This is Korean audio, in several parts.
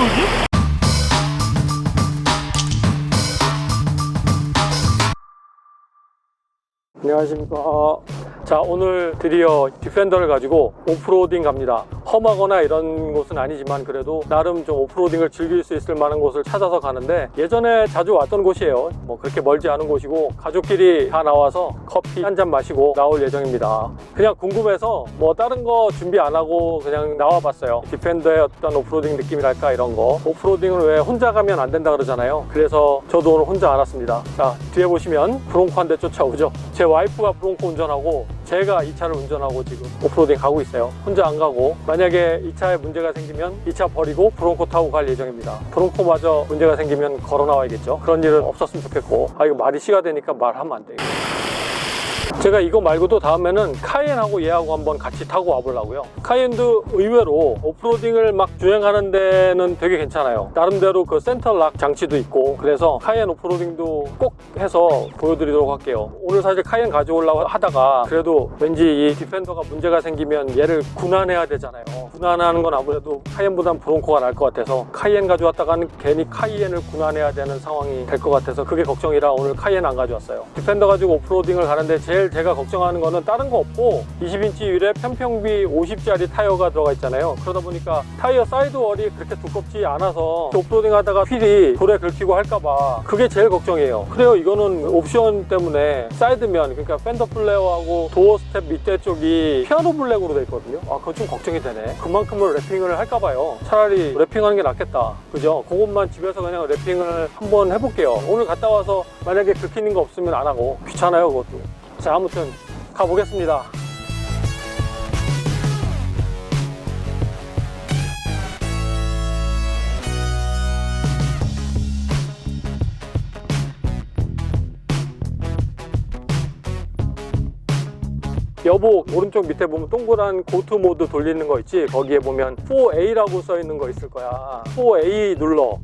거지? 안녕하십니까. 자, 오늘 드디어 디펜더를 가지고 오프로딩 갑니다. 험하거나 이런 곳은 아니지만 그래도 나름 좀 오프로딩을 즐길 수 있을 만한 곳을 찾아서 가는데 예전에 자주 왔던 곳이에요. 뭐 그렇게 멀지 않은 곳이고 가족끼리 다 나와서 커피 한 잔 마시고 나올 예정입니다. 그냥 궁금해서 뭐 다른 거 준비 안 하고 그냥 나와 봤어요. 디펜더의 어떤 오프로딩 느낌이랄까 이런 거. 오프로딩을 왜 혼자 가면 안 된다 그러잖아요. 그래서 저도 오늘 혼자 안 왔습니다. 자, 뒤에 보시면 브롱코 한 대 쫓아오죠. 제 와이프가 브롱코 운전하고 제가 이 차를 운전하고 지금 오프로딩 가고 있어요. 혼자 안 가고 만약에 이 차에 문제가 생기면 이 차 버리고 브롱코 타고 갈 예정입니다. 브롱코마저 문제가 생기면 걸어 나와야겠죠. 그런 일은 없었으면 좋겠고 아 이거 말이 시가 되니까 말하면 안 돼요. 제가 이거 말고도 다음에는 카이엔하고 얘하고 한번 같이 타고 와보려고요. 카이엔도 의외로 오프로딩을 막 주행하는 데는 되게 괜찮아요. 나름대로 그 센터락 장치도 있고 그래서 카이엔 오프로딩도 꼭 해서 보여드리도록 할게요. 오늘 사실 카이엔 가져오려고 하다가 그래도 왠지 이 디펜더가 문제가 생기면 얘를 군환해야 되잖아요. 군환하는 건 아무래도 카이엔보단 브론코가 나을 것 같아서 카이엔 가져왔다가는 괜히 카이엔을 군환해야 되는 상황이 될 것 같아서 그게 걱정이라 오늘 카이엔 안 가져왔어요. 디펜더 가지고 오프로딩을 가는데 제일 제가 걱정하는 거는 다른 거 없고 20인치 휠에 편평비 50짜리 타이어가 들어가 있잖아요. 그러다 보니까 타이어 사이드월이 그렇게 두껍지 않아서 오프로딩 하다가 휠이 돌에 긁히고 할까봐 그게 제일 걱정이에요. 그래요. 이거는 옵션 때문에 사이드면 그러니까 팬더 플레어하고 도어 스텝 밑에 쪽이 피아노 블랙으로 돼 있거든요. 아, 그건 좀 걱정이 되네. 그만큼을 랩핑을 할까봐요. 차라리 랩핑하는 게 낫겠다. 그죠? 그것만 집에서 그냥 랩핑을 한번 해볼게요. 오늘 갔다 와서 만약에 긁히는 거 없으면 안 하고 귀찮아요, 그것도. 자, 아무튼 가보겠습니다. 여보 오른쪽 밑에 보면 동그란 고트 모드 돌리는 거 있지? 거기에 보면 4A라고 써 있는 거 있을 거야. 4A 눌러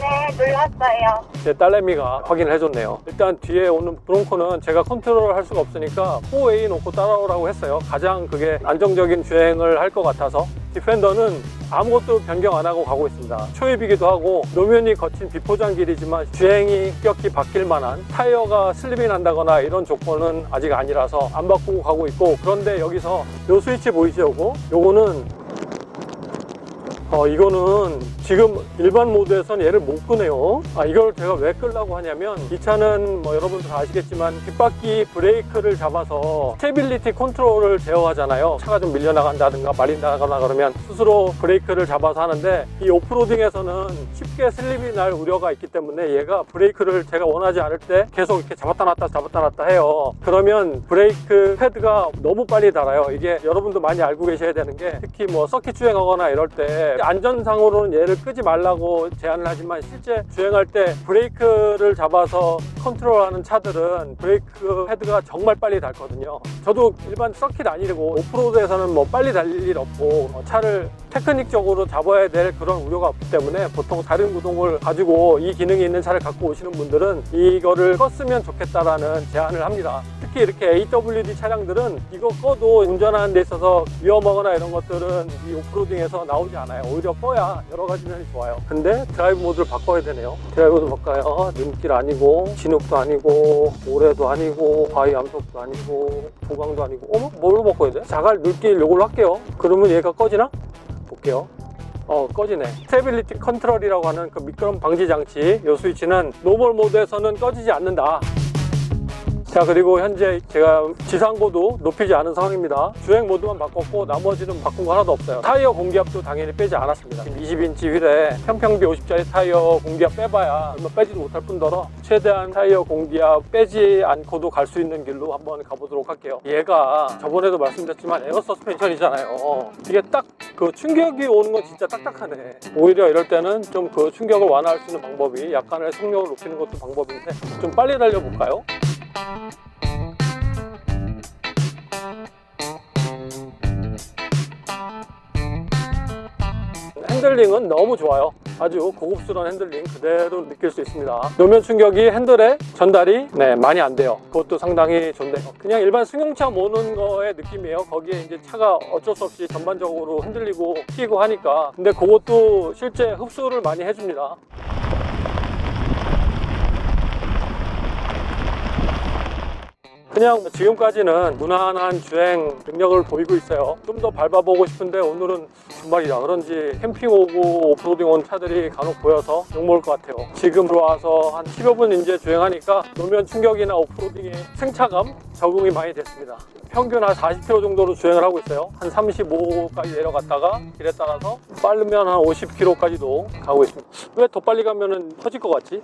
네, 눌렀어요. 제 딸내미가 확인을 해줬네요. 일단 뒤에 오는 브롱코는 제가 컨트롤을 할 수가 없으니까 4A 놓고 따라오라고 했어요. 가장 그게 안정적인 주행을 할 것 같아서. 디펜더는 아무것도 변경 안 하고 가고 있습니다. 초입이기도 하고 노면이 거친 비포장 길이지만 주행이 급격히 바뀔 만한 타이어가 슬립이 난다거나 이런 조건은 아직 아니라서 안 바꾸고 가고 있고 그런데 여기서 요 스위치 보이죠? 요거? 요거는 어, 이거는 지금 일반 모드에서는 얘를 못 끄네요. 아, 이걸 제가 왜 끌라고 하냐면 이 차는 뭐 여러분들 다 아시겠지만 뒷바퀴 브레이크를 잡아서 스테빌리티 컨트롤을 제어하잖아요. 차가 좀 밀려나간다든가 말린다거나 그러면 스스로 브레이크를 잡아서 하는데 이 오프로딩에서는 쉽게 슬립이 날 우려가 있기 때문에 얘가 브레이크를 제가 원하지 않을 때 계속 이렇게 잡았다 놨다 잡았다 놨다 해요. 그러면 브레이크 패드가 너무 빨리 닳아요. 이게 여러분도 많이 알고 계셔야 되는 게 특히 뭐 서킷 주행하거나 이럴 때 안전상으로는 얘를 끄지 말라고 제안을 하지만 실제 주행할 때 브레이크를 잡아서 컨트롤하는 차들은 브레이크 패드가 정말 빨리 닳거든요. 저도 일반 서킷 아니고 오프로드에서는 뭐 빨리 달릴 일 없고 어, 차를 테크닉적으로 잡아야 될 그런 우려가 없기 때문에 보통 다른 구동을 가지고 이 기능이 있는 차를 갖고 오시는 분들은 이거를 껐으면 좋겠다라는 제안을 합니다. 특히 이렇게 AWD 차량들은 이거 꺼도 운전하는 데 있어서 위험하거나 이런 것들은 이 오프로딩에서 나오지 않아요. 오히려 꺼야 여러 가지 면이 좋아요. 근데 드라이브 모드를 바꿔야 되네요. 드라이브 모드 바꿔요. 눈길 아니고 진흙도 아니고 모래도 아니고 바위 암석도 아니고 보강도 아니고 어머 뭘로 바꿔야 돼? 자갈 물길 요걸로 할게요. 그러면 얘가 꺼지나? 볼게요. 어 꺼지네 스테빌리티 컨트롤이라고 하는 그 미끄럼 방지 장치 이 스위치는 노멀 모드에서는 꺼지지 않는다 자 그리고 현재 제가 지상고도 높이지 않은 상황입니다. 주행 모드만 바꿨고 나머지는 바꾼 거 하나도 없어요. 타이어 공기압도 당연히 빼지 않았습니다. 지금 20인치 휠에 평평비 50짜리 타이어 공기압 빼봐야 얼마 빼지도 못할 뿐더러 최대한 타이어 공기압 빼지 않고도 갈 수 있는 길로 한번 가보도록 할게요. 얘가 저번에도 말씀드렸지만 에어 서스펜션이잖아요. 이게 딱 그 충격이 오는 건 진짜 딱딱하네. 오히려 이럴 때는 좀 그 충격을 완화할 수 있는 방법이 약간의 속력을 높이는 것도 방법인데 좀 빨리 달려볼까요? 핸들링은 너무 좋아요. 아주 고급스러운 핸들링 그대로 느낄 수 있습니다. 노면 충격이 핸들에 전달이 네, 많이 안 돼요. 그것도 상당히 좋네요. 그냥 일반 승용차 모는 거의 느낌이에요. 거기에 이제 차가 어쩔 수 없이 전반적으로 흔들리고 튀고 하니까. 근데 그것도 실제 흡수를 많이 해줍니다. 그냥 지금까지는 무난한 주행 능력을 보이고 있어요. 좀 더 밟아보고 싶은데 오늘은 주말이라 그런지 캠핑 오고 오프로딩 온 차들이 간혹 보여서 욕먹을 것 같아요. 지금 들어와서 한 10여 분 이제 주행하니까 노면 충격이나 오프로딩의 생차감 적응이 많이 됐습니다. 평균 한 40km 정도로 주행을 하고 있어요. 한 35까지 내려갔다가 길에 따라서 빠르면 한 50km까지도 가고 있습니다. 왜 더 빨리 가면은 터질 것 같지?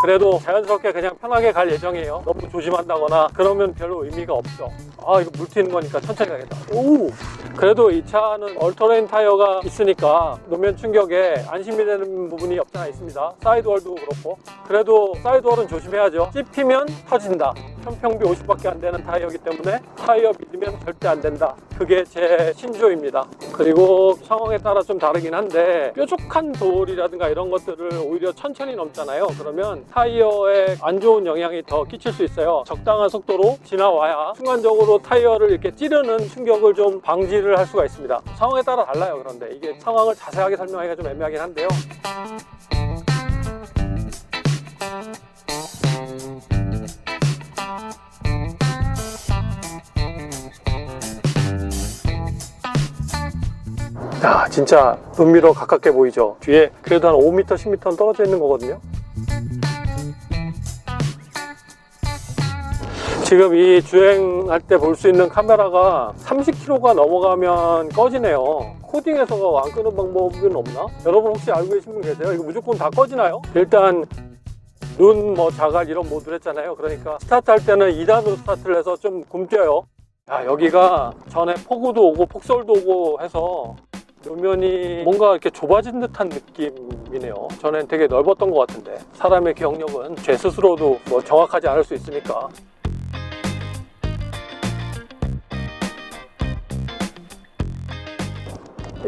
그래도 자연스럽게 그냥 편하게 갈 예정이에요. 너무 조심한다거나 그러면 별로 의미가 없죠. 아 이거 물 튀는 거니까 천천히 가겠다. 오! 그래도 이 차는 얼터레인 타이어가 있으니까 노면 충격에 안심이 되는 부분이 없잖아 있습니다. 사이드월도 그렇고 그래도 사이드월은 조심해야죠. 찝히면 터진다. 편평비 50밖에 안 되는 타이어이기 때문에 타이어 믿으면 절대 안 된다. 그게 제 신조입니다. 그리고 상황에 따라 좀 다르긴 한데 뾰족한 돌이라든가 이런 것들을 오히려 천천히 넘잖아요. 그러면 타이어에 안 좋은 영향이 더 끼칠 수 있어요. 적당한 속도로 지나와야 순간적으로 타이어를 이렇게 찌르는 충격을 좀 방지를 할 수가 있습니다. 상황에 따라 달라요. 그런데 이게 상황을 자세하게 설명하기가 좀 애매하긴 한데요. 야, 진짜 은미로 가깝게 보이죠? 뒤에 그래도 한 5m, 10m는 떨어져 있는 거거든요. 지금 이 주행할 때 볼 수 있는 카메라가 30km가 넘어가면 꺼지네요. 코딩에서 안 끄는 방법은 없나? 여러분 혹시 알고 계신 분 계세요? 이거 무조건 다 꺼지나요? 일단 눈, 뭐 자갈 이런 모드를 했잖아요. 그러니까 스타트 할 때는 2단으로 스타트를 해서 좀 굼뛰어요. 야, 여기가 전에 폭우도 오고 폭설도 오고 해서 노면이 뭔가 이렇게 좁아진 듯한 느낌이네요. 전엔 되게 넓었던 것 같은데 사람의 기억력은 제 스스로도 뭐 정확하지 않을 수 있으니까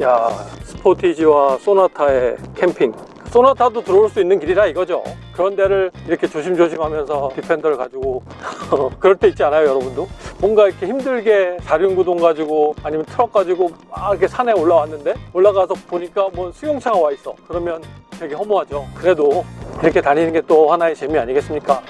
야 스포티지와 소나타의 캠핑 소나타도 들어올 수 있는 길이라 이거죠. 그런 데를 이렇게 조심조심 하면서 디펜더를 가지고 그럴 때 있지 않아요 여러분도? 뭔가 이렇게 힘들게 자륜구동 가지고 아니면 트럭 가지고 막 이렇게 산에 올라왔는데 올라가서 보니까 뭐 수용차가 와 있어. 그러면 되게 허무하죠. 그래도 이렇게 다니는 게 또 하나의 재미 아니겠습니까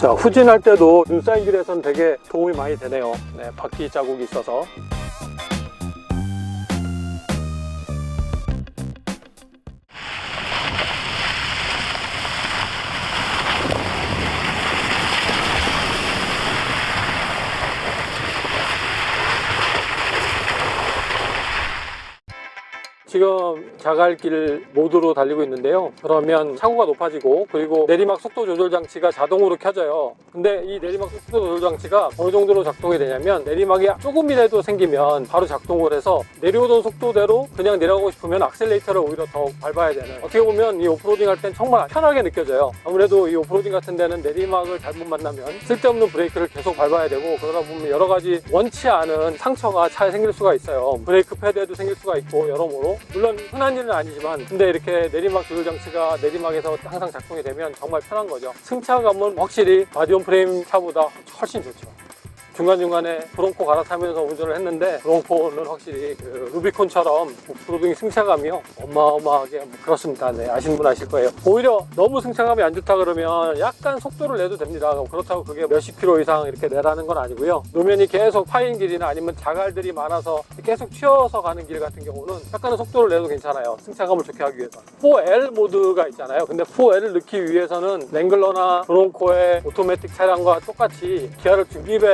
자 후진할 때도 눈 쌓인 길에서는 되게 도움이 많이 되네요. 네, 바퀴 자국이 있어서 지금 자갈길 모드로 달리고 있는데요. 그러면 차고가 높아지고 그리고 내리막 속도 조절 장치가 자동으로 켜져요. 근데 이 내리막 속도 조절 장치가 어느 정도로 작동이 되냐면 내리막이 조금이라도 생기면 바로 작동을 해서 내려오던 속도대로 그냥 내려가고 싶으면 악셀레이터를 오히려 더 밟아야 되는 어떻게 보면 이 오프로딩 할 땐 정말 편하게 느껴져요. 아무래도 이 오프로딩 같은 데는 내리막을 잘못 만나면 쓸데없는 브레이크를 계속 밟아야 되고 그러다 보면 여러 가지 원치 않은 상처가 차에 생길 수가 있어요. 브레이크 패드에도 생길 수가 있고 여러모로 물론 흔한 일은 아니지만 근데 이렇게 내리막 조절 장치가 내리막에서 항상 작동이 되면 정말 편한 거죠. 승차감은 확실히 바디온 프레임 차보다 훨씬 좋죠. 중간중간에 브롱코 갈아타면서 운전을 했는데 브롱코는 확실히 그 루비콘처럼 오프로딩 승차감이요. 어마어마하게 뭐 그렇습니다. 네 아시는 분 아실 거예요. 오히려 너무 승차감이 안 좋다 그러면 약간 속도를 내도 됩니다. 그렇다고 그게 몇십 킬로 이상 이렇게 내라는 건 아니고요. 노면이 계속 파인 길이나 아니면 자갈들이 많아서 계속 튀어서 가는 길 같은 경우는 약간의 속도를 내도 괜찮아요. 승차감을 좋게 하기 위해서. 4L 모드가 있잖아요. 근데 4L을 넣기 위해서는 랭글러나 브롱코의 오토매틱 차량과 똑같이 기아를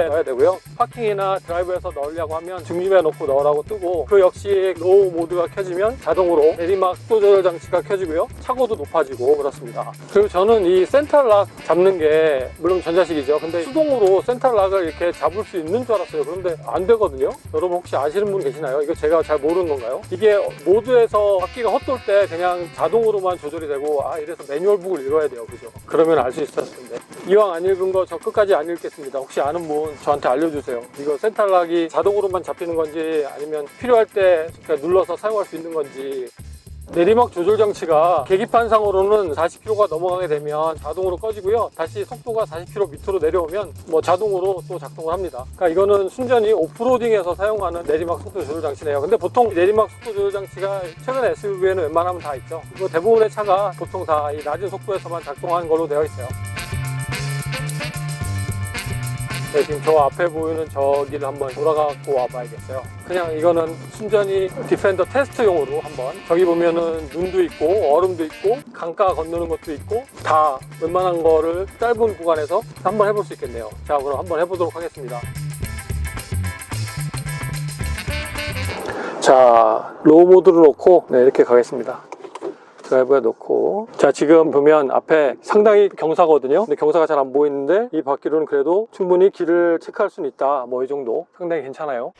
넣어야 되고 되고요. 파킹이나 드라이브에서 넣으려고 하면 중심에 놓고 넣으라고 뜨고 그 역시 로우 모드가 켜지면 자동으로 내리막 속도 조절 장치가 켜지고요. 차고도 높아지고 그렇습니다. 그리고 저는 이 센터락 잡는 게 물론 전자식이죠. 근데 수동으로 센터락을 이렇게 잡을 수 있는 줄 알았어요. 그런데 안 되거든요. 여러분 혹시 아시는 분 계시나요? 이거 제가 잘 모르는 건가요? 이게 모드에서 바퀴가 헛돌 때 그냥 자동으로만 조절이 되고 아 이래서 매뉴얼북을 읽어야 돼요. 그죠? 그러면 알 수 있었을 텐데. 이왕 안 읽은 거 저 끝까지 안 읽겠습니다. 혹시 아는 분저 한테 알려주세요. 이거 센터락이 자동으로만 잡히는 건지 아니면 필요할 때 그냥 눌러서 사용할 수 있는 건지 내리막 조절 장치가 계기판상으로는 40km가 넘어가게 되면 자동으로 꺼지고요. 다시 속도가 40km 밑으로 내려오면 뭐 자동으로 또 작동을 합니다. 그러니까 이거는 순전히 오프로딩에서 사용하는 내리막 속도 조절 장치네요. 근데 보통 내리막 속도 조절 장치가 최근 SUV에는 웬만하면 다 있죠. 대부분의 차가 보통 다 이 낮은 속도에서만 작동하는 걸로 되어 있어요. 네, 지금 저 앞에 보이는 저기를 한번 돌아가고 와봐야겠어요. 그냥 이거는 순전히 디펜더 테스트용으로 한번 저기 보면은 눈도 있고 얼음도 있고 강가 건너는 것도 있고 다 웬만한 거를 짧은 구간에서 한번 해볼 수 있겠네요. 자, 그럼 한번 해보도록 하겠습니다. 자, 로우 모드를 놓고 네, 이렇게 가겠습니다. 드라이브에 놓고. 자 지금 보면 앞에 상당히 경사거든요. 근데 경사가 잘 안 보이는데 이 바퀴로는 그래도 충분히 길을 체크할 수는 있다. 뭐 이 정도. 상당히 괜찮아요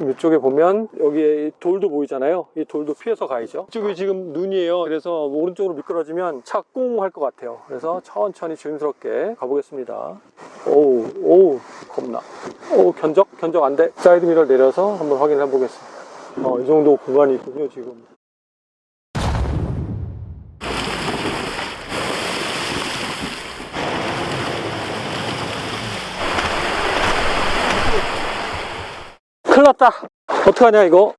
지금 이쪽에 보면 여기에 이 돌도 보이잖아요 이 돌도 피해서 가야죠 이쪽이 지금 눈이에요 그래서 오른쪽으로 미끄러지면 차꿍할것 같아요 그래서 천천히 조심스럽게 가보겠습니다 오우 오우 겁나 오 견적? 견적 안 돼. 사이드 미러 내려서 한번 확인해 보겠습니다. 어, 이 정도 공간이 있군요, 지금. 났다. 어떡하냐, 이거.